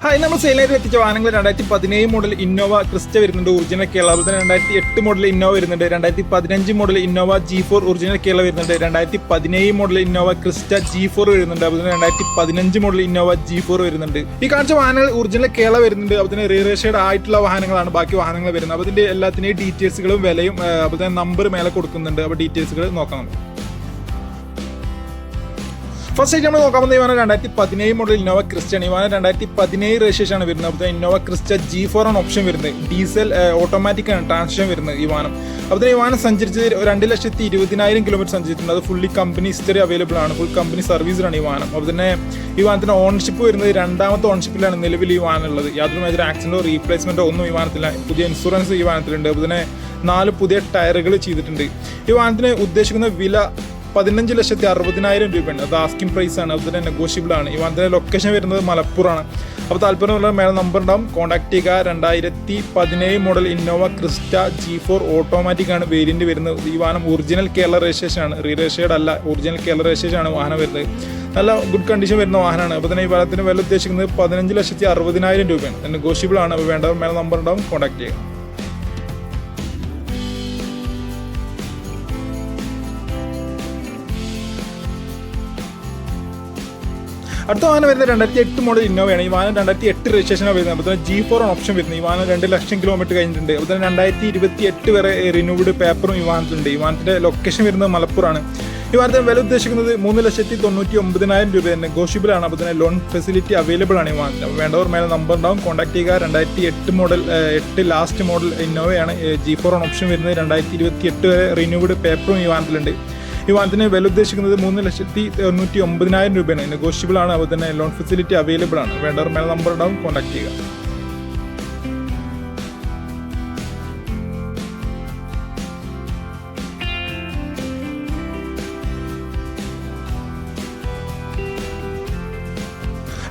Hi നമ്മൾ സെയിലായിട്ട് എത്തിച്ച വാഹനങ്ങൾ രണ്ടായിരത്തി പതിനേഴ് മോഡൽ ഇന്നോവ ക്രിസ്റ്റ വരുന്നുണ്ട്. ഒറിജിനൽ കേരള അതുപോലെ തന്നെ രണ്ടായിരത്തി എട്ട് മോഡൽ ഇന്നോവ വരുന്നുണ്ട്. രണ്ടായിരത്തി പതിനഞ്ച് model Innova G four original Kerala വരുന്നുണ്ട്. രണ്ടായിരത്തി പതിനേഴ് model Innova Crysta G four വരുന്നുണ്ട്. അതുപോലെ രണ്ടായിരത്തി പതിനഞ്ച് മോഡൽ ഇന്നോവ ജി ഫോർ വരുന്നുണ്ട്. ഈ കാണിച്ച വാഹനങ്ങൾ ഒറിജിനൽ കേരള വരുന്നുണ്ട്. അതുപോലെ തന്നെ റീറേഷേഡ് ആയിട്ടുള്ള വാഹനങ്ങളാണ് ബാക്കി വാഹനങ്ങൾ വരുന്നത്. അപ്പോൾ ഇതിന്റെ എല്ലാത്തിന്റെയും ഡീറ്റെയിൽസുകളും വിലയും അതുപോലെ തന്നെ നമ്പർ മേലെ കൊടുക്കുന്നുണ്ട്. അപ്പോൾ ഡീറ്റെയിൽസുകൾ നോക്കാം നമുക്ക് ഫസ്റ്റ് ആയിട്ട് നമ്മൾ നോക്കാൻ പോകുന്ന ഇവാന രണ്ടായിരത്തി പതിനേഴ് മോഡൽ ഇന്നോവ ക്രിസ്റ്റയാണ് ഇവാന രണ്ടായിരത്തി പതിനേഴ് രജിസ്ട്രേഷൻ ആണ് വരുന്നത്. അപ്പോൾ ഇന്നോവ ക്രിസ്റ്റ ജി ഫോർ ആണ് ഓപ്ഷൻ വരുന്നത്. ഡീസൽ ഓട്ടോമാറ്റിക് ആണ് ട്രാൻസ്മിഷൻ വരുന്നത് ഈ വാഹനം. അപ്പോൾ ഈ വാഹനം സഞ്ചരിച്ചത് രണ്ട് ലക്ഷത്തി ഇരുപതിനായിരം കിലോമീറ്റർ സഞ്ചരിച്ചിട്ടുണ്ട്. അത് ഫുള്ളി കമ്പനി ഹിസ്റ്ററി അവൈലബിൾ ആണ്. ഫുൾ കമ്പനി സർവീസിലാണ് ഈ വാഹനം. അപ്പോൾ തന്നെ ഈ ഓണർഷിപ്പ് വരുന്നത് രണ്ടാമത്തെ ഓണർഷിപ്പിലാണ് നിലവിൽ ഈ വാഹനം ഉള്ളത്. യാതൊരു മേജർ ആക്സിഡന്റോ റീപ്ലേസ്മെന്റോ ഒന്നും ഈ വാഹനത്തില്ല. പുതിയ ഇൻഷുറൻസ് ഈ വാഹനത്തിലുണ്ട്. അപ്പോൾ തന്നെ നാല് പുതിയ ടയറുകൾ ചെയ്തിട്ടുണ്ട്. ഈ വാഹനത്തിന് ഉദ്ദേശിക്കുന്ന വില പതിനഞ്ച് ലക്ഷത്തി അറുപതിനായിരം രൂപയാണ് അത് ആസ്കിംഗ് പ്രൈസ് ആണ്. അതുപോലെ നെഗോഷ്യബിൾ ആണ്. ഈ വന്നതിന്റെ ലൊക്കേഷൻ വരുന്നത് മലപ്പുറമാണ്. അപ്പോൾ താല്പര്യമുള്ള മേലെ നമ്പർ ഉണ്ടാവും. കോൺടാക്ട് ചെയ്യുക. രണ്ടായിരത്തി പതിനേഴ് model Innova Crysta G four automatic ആണ് വേരിയന്റ് വരുന്നത്. ഈ വാഹനം ഒറിജിനൽ കേരള രജിസ്ട്രേഷൻ ആണ്. റീ രജിസ്റ്റേർഡ് അല്ല. ഒറിജിനൽ കേരള രജിസ്ട്രേഷൻ ആണ് വാഹനം വരുന്നത്. നല്ല ഗുഡ് കണ്ടീഷൻ വരുന്ന വാഹനമാണ്. അപ്പോൾ തന്നെ ഈ വാഹനത്തിന് വില ഉദ്ദേശിക്കുന്നത് പതിനഞ്ച് ലക്ഷത്തി അറുപതിനായിരം രൂപയാണ്. നെഗോഷ്യബിൾ ആണ്. അപ്പോൾ വേണ്ടവർ മേലെ നമ്പർ ഉണ്ടാവും. കോൺടാക്ട് ചെയ്യുക. അടുത്ത വാഹനം വരുന്നത് രണ്ടായിരത്തി എട്ട് മോഡൽ ഇന്നോവയാണ്. ഈ വാഹനം രണ്ടായിരത്തി എട്ട് രജിസ്ട്രേഷനാണ് വരുന്നത്. അപ്പോൾ തന്നെ ജി ഫോർ ആണ് ഓപ്ഷൻ വരുന്നത്. ഈ വാഹനം രണ്ട് ലക്ഷം കിലോമീറ്റർ കഴിഞ്ഞിട്ടുണ്ട്. അപ്പോൾ തന്നെ രണ്ടായിരത്തി ഇരുപത്തി എട്ട് വരെ റിന്യൂവ്ഡ് പേപ്പറും ഈ വാഹനത്തിലുണ്ട്. ഈ വാഹനത്തിന്റെ ലൊക്കേഷൻ വരുന്നത് മലപ്പുറമാണ്. ഈ വാഹനത്തിന് വില ഉദ്ദേശിക്കുന്നത് മൂന്ന് ലക്ഷത്തി തൊണ്ണൂറ്റി ഒമ്പതിനായിരം രൂപ നെഗോഷ്യബിൾ ആണ്. അപ്പോൾ തന്നെ ലോൺ ഫെസിലിറ്റി അവൈലബിൾ ആണ് ഈ അപ്പോൾ വേണ്ടവർ മേലെ നമ്പർ ഉണ്ടാവും. കോൺടാക്ട് ചെയ്യുക. രണ്ടായിരത്തി എട്ട് മോഡൽ എട്ട് ലാസ്റ്റ് മോഡൽ ഇന്നോവയാണ്. ജി ഫോർ ആണ് ഓപ്ഷൻ വരുന്നത്. രണ്ടായിരത്തി ഇരുപത്തി എട്ട് വരെ റിന്യൂവ്ഡ് പേപ്പറും ഈ വാഹനത്തിലുണ്ട്. ഈ വാഹനത്തിന് വില ഉദ്ദേശിക്കുന്നത് മൂന്ന് ലക്ഷത്തി തൊണ്ണൂറ്റി ഒമ്പതിനായിരം രൂപയാണ്. നെഗോഷ്യബിൾ ആണ്. അതുപോലെ തന്നെ ലോൺ ഫെസിലിറ്റി അവൈലബിൾ ആണ്. വേണ്ടവർ മേലെ നമ്പർ ഉണ്ടാവും കോൺടാക്ട് ചെയ്യുക.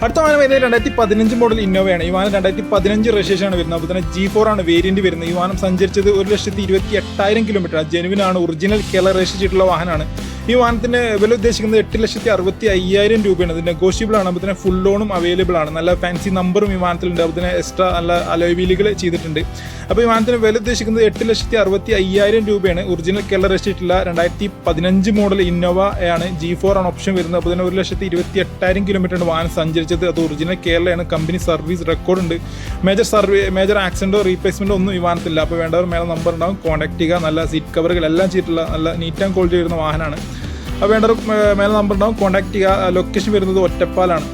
അടുത്ത വാഹനം വരുന്നത് രണ്ടായിരത്തി പതിനഞ്ച് മോഡൽ ഇന്നോവയാണ്. ഈ വാഹനം രണ്ടായിരത്തി പതിനഞ്ച് രജിസ്ട്രേഷൻ ആണ് വരുന്നത്. അപ്പോൾ തന്നെ ജി ഫോർ ആണ് വേരിയന്റ് വരുന്നത്. ഈ വാഹനം സഞ്ചരിച്ചത് ഒരു ലക്ഷത്തി ഇരുപത്തി എട്ടായിരം കിലോമീറ്റർ ജെനുവിനാണ് ഒറിജിനൽ കേരള രജിസ്റ്റർ ചെയ്തിട്ടുള്ള വാഹനമാണ്. ഈ വാഹനത്തിന് വില ഉദ്ദേശിക്കുന്നത് എട്ട് ലക്ഷത്തി അറുപത്തി അയ്യായിരം രൂപയാണ്. ഇത് നെഗോഷ്യബിൾ ആണ്. അപ്പോൾ തന്നെ ഫുൾ ലോണും അവൈലബിൾ ആണ്. നല്ല ഫാൻസി നമ്പറും ഈ വാഹനത്തിലുണ്ട്. അപ്പോൾ തന്നെ എക്സ്ട്രാ നല്ല അലോവീലുകൾ ചെയ്തിട്ടുണ്ട്. അപ്പോൾ ഈ വാഹനത്തിന് വില ഉദ്ദേശിക്കുന്നത് എട്ട് ലക്ഷത്തി അറുപത്തി അയ്യായിരം രൂപയാണ്. ഒറിജിനൽ കേരള ചെയ്തിട്ടുള്ള രണ്ടായിരത്തി പതിനഞ്ച് മോഡൽ ഇന്നോവ ആണ്. ജി ഫോർ ആണ് ഓപ്ഷൻ വരുന്നത്. അപ്പോൾ തന്നെ ഒരു ലക്ഷത്തി ഇരുപത്തി എട്ടായിരം കിലോമീറ്റർ ആണ് വാഹനം സഞ്ചരിച്ചത്. അത് ഒറിജിനൽ കേരളയാണ് കമ്പനി സർവീസ് റെക്കോർഡ് ഉണ്ട്. മേജർ സർവേ മേജർ ആക്സിഡന്റോ റീപ്ലേസ്മെന്റോ ഒന്നും ഈ വാഹനത്തില്ല അപ്പോൾ വേണ്ടവർ മേലെ നമ്പർ ഉണ്ടാവും. കോൺടാക്ട് ചെയ്യുക. നല്ല സീറ്റ് കവറുകൾ എല്ലാം ചെയ്തിട്ടുള്ള നല്ല നീറ്റ് ആൻഡ് ക്വാളിറ്റി വരുന്ന വാഹനമാണ്. അപ്പോൾ ഒരു മേലെ നമ്പർ ഉണ്ടാവും കോൺടാക്ട് ചെയ്യുക ലൊക്കേഷൻ വരുന്നത് ഒറ്റപ്പാലാണ്.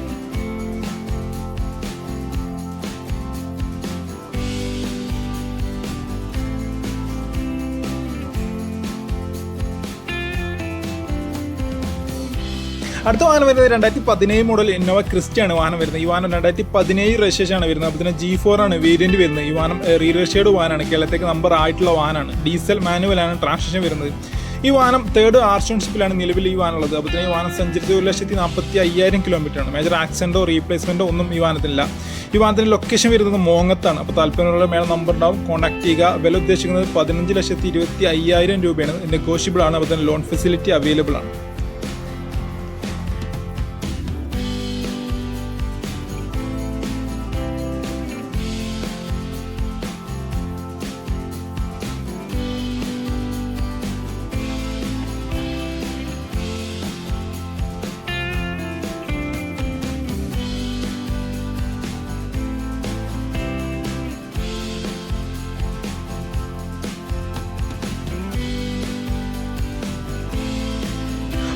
അടുത്ത വാഹനം വരുന്നത് രണ്ടായിരത്തി പതിനേഴ് മോഡൽ ഇന്നോവ ക്രിസ്റ്റയാണ് വാഹനം വരുന്നത്. ഈ വാഹനം രണ്ടായിരത്തി പതിനേഴ് രജിസ്ട്രേഷൻ ആണ് വരുന്നത്. അപ്പോൾ തന്നെ ജി ഫോർ ആണ് വേരിയന്റ് വരുന്നത്. ഈ വാഹനം റീ രജിസ്റ്റേർഡ് വാഹനമാണ്. കേരളത്തേക്ക് നമ്പർ ആയിട്ടുള്ള വാഹനമാണ്. ഡീസൽ മാനുവൽ ആണ് ട്രാൻസ്മിഷൻ വരുന്നത്. ഈ വാഹനം തേർഡ് ആർഷൻഷിപ്പിലാണ് നിലവിൽ ഈ വാഹനം ഉള്ളത് അപ്പോൾ തന്നെ ഈ വാഹനം സഞ്ചരിച്ചത് ഒരു ലക്ഷത്തി നാൽപ്പത്തി അയ്യായിരം കിലോമീറ്ററാണ് മേജർ ആക്സിഡന്റോ റീപ്ലേസ്മെന്റോ ഒന്നും ഈ വാഹനത്തിനില്ല. ഈ വാഹനത്തിന്റെ ലൊക്കേഷൻ വരുന്നത് മോങ്ങത്താണ്. അപ്പോൾ താല്പര്യമുള്ള മേള നമ്പർ ഉണ്ടാവും. കോൺടാക്ട് ചെയ്യുക. വില ഉദ്ദേശിക്കുന്നത് പതിനഞ്ച് ലക്ഷത്തി ഇരുപത്തി അയ്യായിരം രൂപയാണ്. നെഗോഷ്യബിൾ ആണ്. അപ്പോൾ തന്നെ ലോൺ ഫെസിലിറ്റി അവൈലബിൾ ആണ്.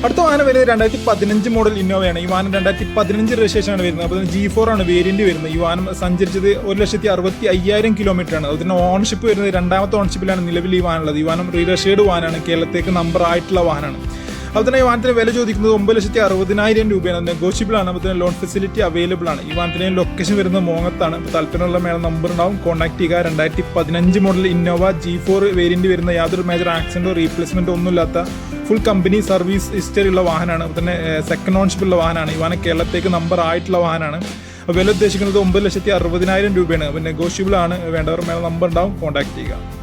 അടുത്ത വാഹനം വരുന്നത് രണ്ടായിരത്തി പതിനഞ്ച് മോഡൽ ഇന്നോവയാണ് ഈ വാഹനം രണ്ടായിരത്തി പതിനഞ്ച് രജിസ്ട്രേഷൻ ആണ് വരുന്നത്. അപ്പോൾ ജി ഫോർ ആണ് വേരിയന്റ് വരുന്നത്. ഈ വാഹനം സഞ്ചരിച്ചത് ഒരു ലക്ഷത്തി അറുപത്തി അയ്യായിരം കിലോമീറ്റർ ആണ്. അതിന് ഓൺഷിപ്പ് വരുന്നത് രണ്ടാമത്തെ ഓൺഷിപ്പിലാണ് നിലവിൽ ഈ വാഹനം ഉള്ളത്. ഈ വാഹനം റീരഷേഡ് വാഹനമാണ്. കേരളത്തേക്ക് നമ്പർ ആയിട്ടുള്ള വാഹനമാണ്. അപ്പോൾ തന്നെ ഈ വാഹനത്തിന് വില ചോദിക്കുന്നത് ഒമ്പത് ലക്ഷത്തി അറുപതിനായിരം രൂപയാണ്. നെഗോഷ്യബിൾ ആണ്. തന്നെ ലോൺ ഫെസിലിറ്റി അവൈലബിൾ ആണ്. ഈ വാഹനത്തിന് ലൊക്കേഷൻ വരുന്നത് മോങ്ങത്താണ്. താല്പര്യമുള്ള മേള നമ്പർ ഉണ്ടാവും. കോൺടാക്ട് ചെയ്യുക. രണ്ടായിരത്തി പതിനഞ്ച് model Innova G four variant വരുന്ന യാതൊരു മേജർ ആക്സിഡന്റോ റീപ്ലേസ്മെന്റോ ഒന്നുമില്ലാത്ത ഫുൾ കമ്പനി സർവീസ് ഹിസ്റ്ററി ഉള്ള വാഹനമാണ്. അപ്പോൾ തന്നെ സെക്കൻഡ് ഓൺഷിപ്പ് ഉള്ള വാഹനമാണ്. ഈ വാഹനം കേരളത്തേക്ക് നമ്പർ ആയിട്ടുള്ള വാഹനമാണ്. വില ഉദ്ദേശിക്കുന്നത് ഒമ്പത് ലക്ഷത്തി അറുപതിനായിരം രൂപയാണ്. അപ്പോൾ നെഗോഷ്യബിൾ ആണ്. വേണ്ടവർ മേലെ നമ്പർ ഉണ്ടാവും. കോൺടാക്ട് ചെയ്യുക.